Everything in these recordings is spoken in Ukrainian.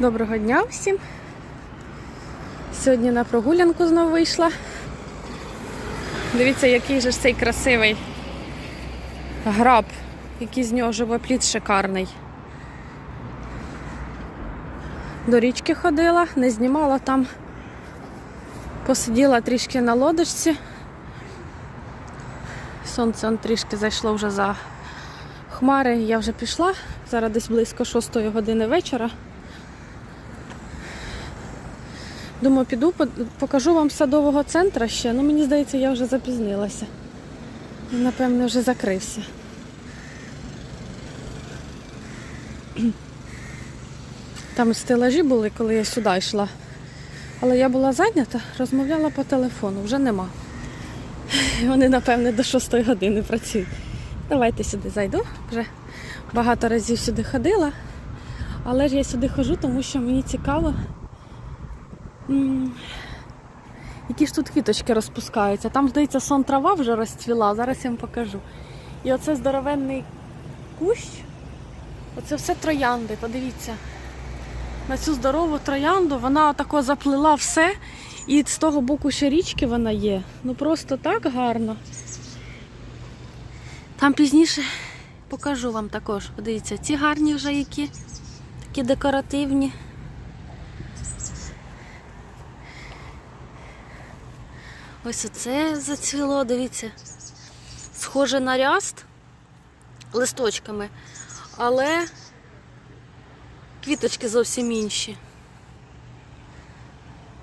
Доброго дня всім. Сьогодні на прогулянку знову вийшла. Дивіться, який же ж цей красивий граб, який з нього живопліт шикарний. До річки ходила, не знімала там, посиділа трішки на лодочці. Сонце он трішки зайшло вже за хмари, я вже пішла. Зараз десь близько 6 години вечора. Думаю, піду, покажу вам садового центру ще. Ну, мені здається, я вже запізнилася. Він, Напевне, вже закрився. Там стелажі були, коли я сюди йшла. Але я була зайнята, розмовляла по телефону, вже нема. Вони, напевне, до 6 години працюють. Давайте сюди зайду. Вже багато разів сюди ходила. Але ж я сюди хожу, тому що мені цікаво, Які ж тут квіточки розпускаються. Там, здається, сон трава вже розцвіла, зараз я вам покажу. І оце здоровенний кущ. Оце все троянди, подивіться. На цю здорову троянду вона отако заплила все. І з того боку ще річки вона є. Ну просто так гарно. Там пізніше покажу вам також. Подивіться, ці гарні вже які, такі декоративні. Ось оце зацвіло, дивіться. Схоже на ряст листочками, але квіточки зовсім інші.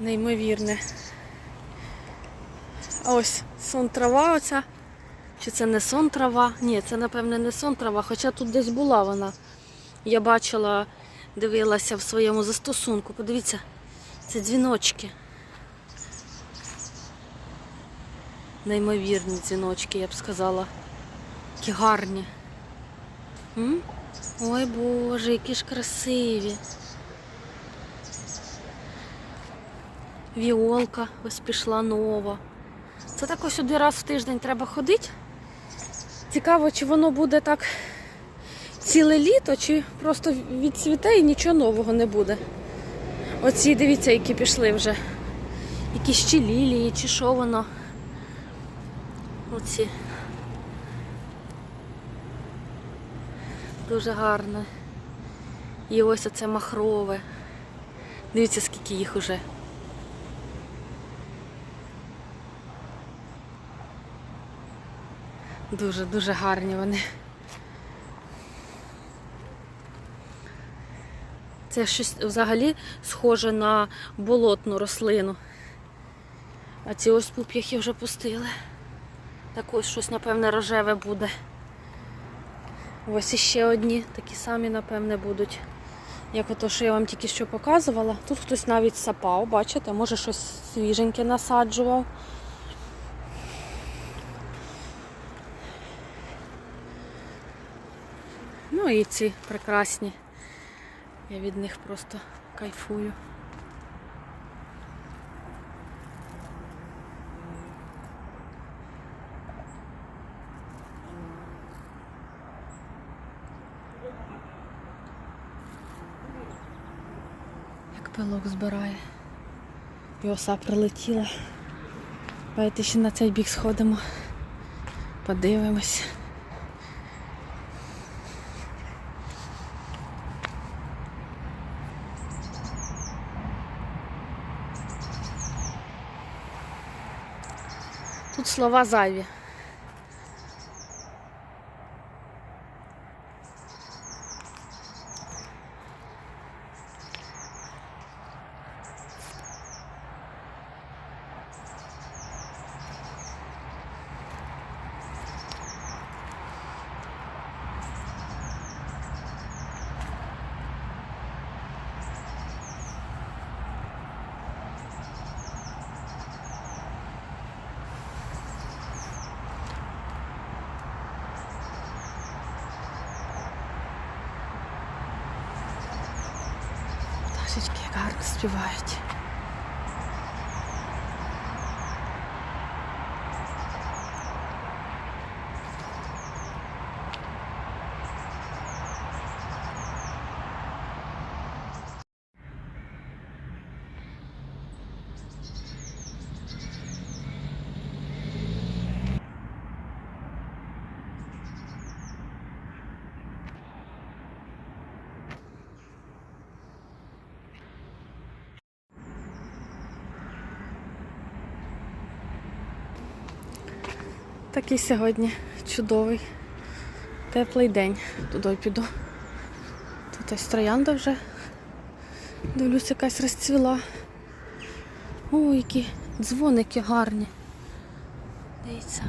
Неймовірне. Ось сон трава оця. Чи це не сон трава? Ні, це напевне не сон трава, хоча тут десь була вона. Я бачила, дивилася в своєму застосунку. Подивіться, це дзвіночки. Неймовірні дзвіночки, я б сказала. Які гарні. М? Ой Боже, які ж красиві. Віолка ось пішла нова. Це так ось сюди раз в тиждень треба ходити. Цікаво, чи воно буде так ціле літо, чи просто відцвіте і нічого нового не буде. Оці, дивіться, які пішли вже. Якісь чи лілії, чи що воно. Оці. Дуже гарне. І ось оце махрове. Дивіться, скільки їх уже. Дуже, дуже гарні вони. Це щось взагалі схоже на болотну рослину. А ці ось пуп'яхи вже пустили. Так ось щось, напевне, рожеве буде. Ось іще одні, такі самі, напевне, будуть. Як ото, що я вам тільки що показувала. Тут хтось навіть сапав, бачите, може щось свіженьке насаджував. Ну і ці прекрасні. Я від них просто кайфую. Пилок збирає. І оса прилетіла. Давайте ще на цей бік сходимо. Подивимось. Тут слова зайві. Пташечки гарно співають. Такий сьогодні чудовий, теплий день. Туди піду. Тут ось троянда вже. Дивлюсь, якась розцвіла. Ой, які дзвоники гарні. Дивіться.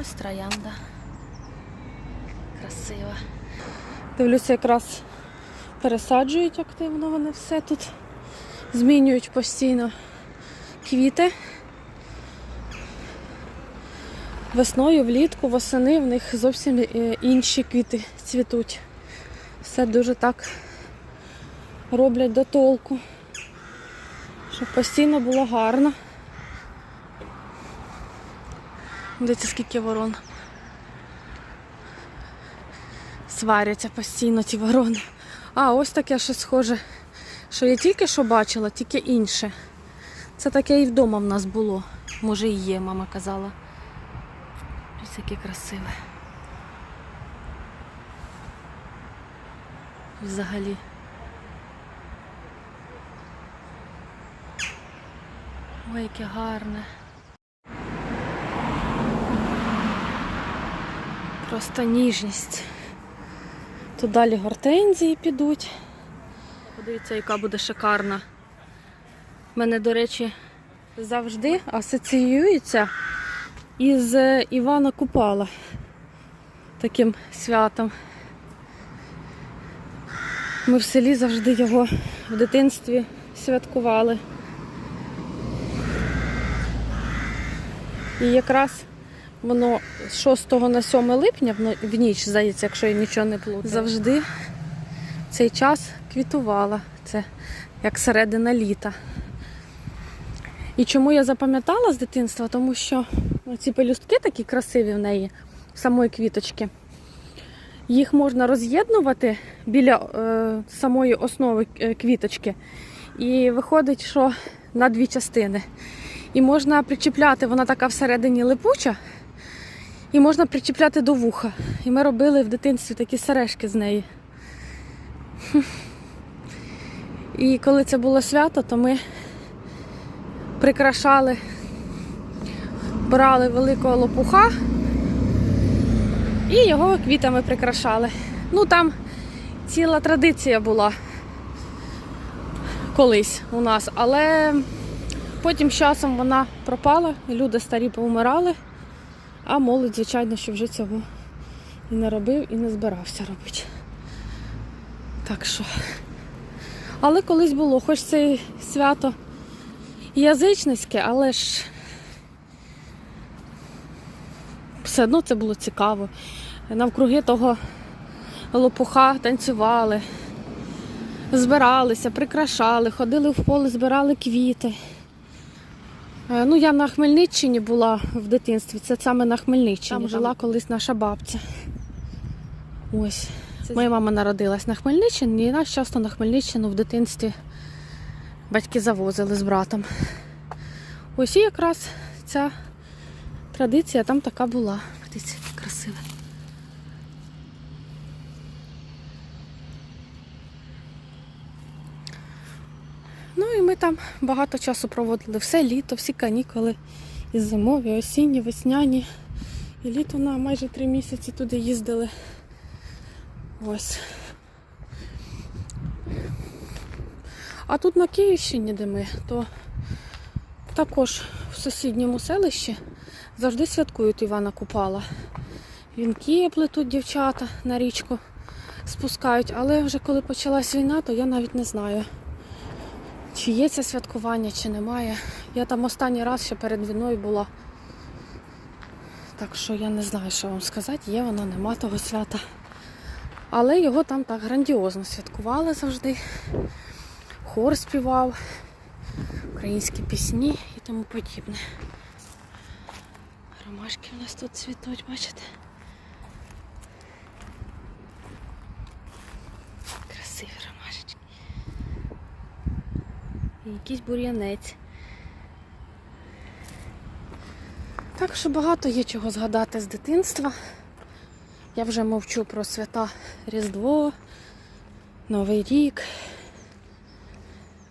Ось троянда. Красива. Дивлюся, якраз пересаджують активно вони все тут. Змінюють постійно квіти. Весною, влітку, восени в них зовсім е, інші квіти цвітуть. Все дуже так роблять до толку, щоб постійно було гарно. Дивіться, скільки ворон. Сваряться постійно ті ворони. А, ось таке щось схоже, що я тільки що бачила, тільки інше. Це таке і вдома в нас було. Може і є, мама казала. Ось яке красиве. Взагалі. Ой, яке гарне. Просто ніжність. Тут далі гортензії підуть. Подивіться, яка буде шикарна. Мене, до речі, завжди асоціюється із е, Івана Купала таким святом. Ми в селі завжди його в дитинстві святкували. І якраз воно з 6 на 7 липня в ніч, здається, якщо я нічого не плутаю, завжди цей час квітувала. Це як середина літа. І чому я запам'ятала з дитинства? Тому що ці пелюстки такі красиві в неї, самої квіточки. Їх можна роз'єднувати біля е, самої основи е, квіточки. І виходить, що на дві частини. І можна причіпляти, вона така всередині липуча, і можна причіпляти до вуха. І ми робили в дитинстві такі сережки з неї. І коли це було свято, то ми прикрашали, брали великого лопуха і його квітами прикрашали. Ну там ціла традиція була колись у нас, але потім з часом вона пропала, люди старі повмирали, а молодь, звичайно, що вже цього і не робив, і не збирався робити. Так що. Але колись було, хоч це і свято язичницьке, але ж все одно це було цікаво. Навкруги того лопуха танцювали, збиралися, прикрашали, ходили в поле, збирали квіти. Е, Ну, я на Хмельниччині була в дитинстві, це саме на Хмельниччині. Там жила колись наша бабця. Ось. Моя мама народилась на Хмельниччині, і нас часто на Хмельниччину в дитинстві батьки завозили з братом. Ось і якраз ця традиція там така була. Дивіться, яке красиве. ми там багато часу проводили все літо, всі канікули. І зимові, осінні, весняні. І літо на майже три місяці туди їздили. Ось. А тут на Київщині, де ми, то також в сусідньому селищі завжди святкують Івана Купала. Вінки плетуть дівчата на річку спускають, але вже коли почалась війна, то я навіть не знаю, чи є це святкування, чи немає. Я там останній раз ще перед війною була. Так що я не знаю, що вам сказати, є воно, нема того свята. Але його там так грандіозно святкували завжди. Хор співав, українські пісні і тому подібне. Ромашки в нас тут цвітуть, бачите? Красиві ромашечки. І якийсь бур'янець. Так що багато є чого згадати з дитинства. Я вже мовчу про свята Різдво, Новий рік,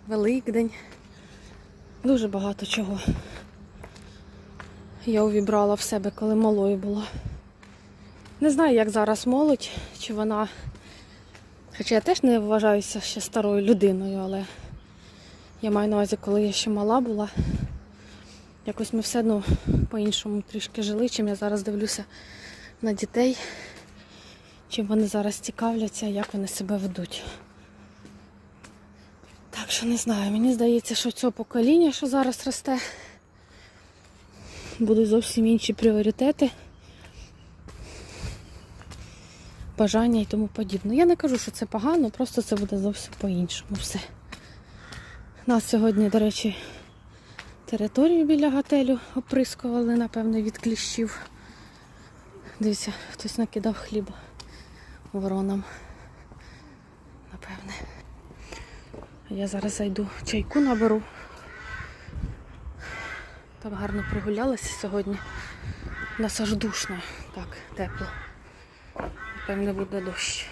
Великдень. Дуже багато чого я увібрала в себе, коли малою була. Не знаю, як зараз молодь, чи вона. Хоча я теж не вважаюся ще старою людиною, але я маю на увазі, коли я ще мала була. Якось ми все одно по-іншому трішки жили, чим я зараз дивлюся на дітей, чим вони зараз цікавляться, як вони себе ведуть. Так що не знаю, мені здається, що цього покоління, що зараз росте, будуть зовсім інші пріоритети, бажання і тому подібне. Я не кажу, що це погано, просто це буде зовсім по-іншому все. Нас сьогодні, до речі, територію біля готелю оприскували, напевно, від кліщів. Дивіться, хтось накидав хліба воронам. Напевне. Я зараз зайду чайку наберу. Так гарно прогулялася сьогодні. У нас аж душно, так, тепло. Напевне, буде дощ.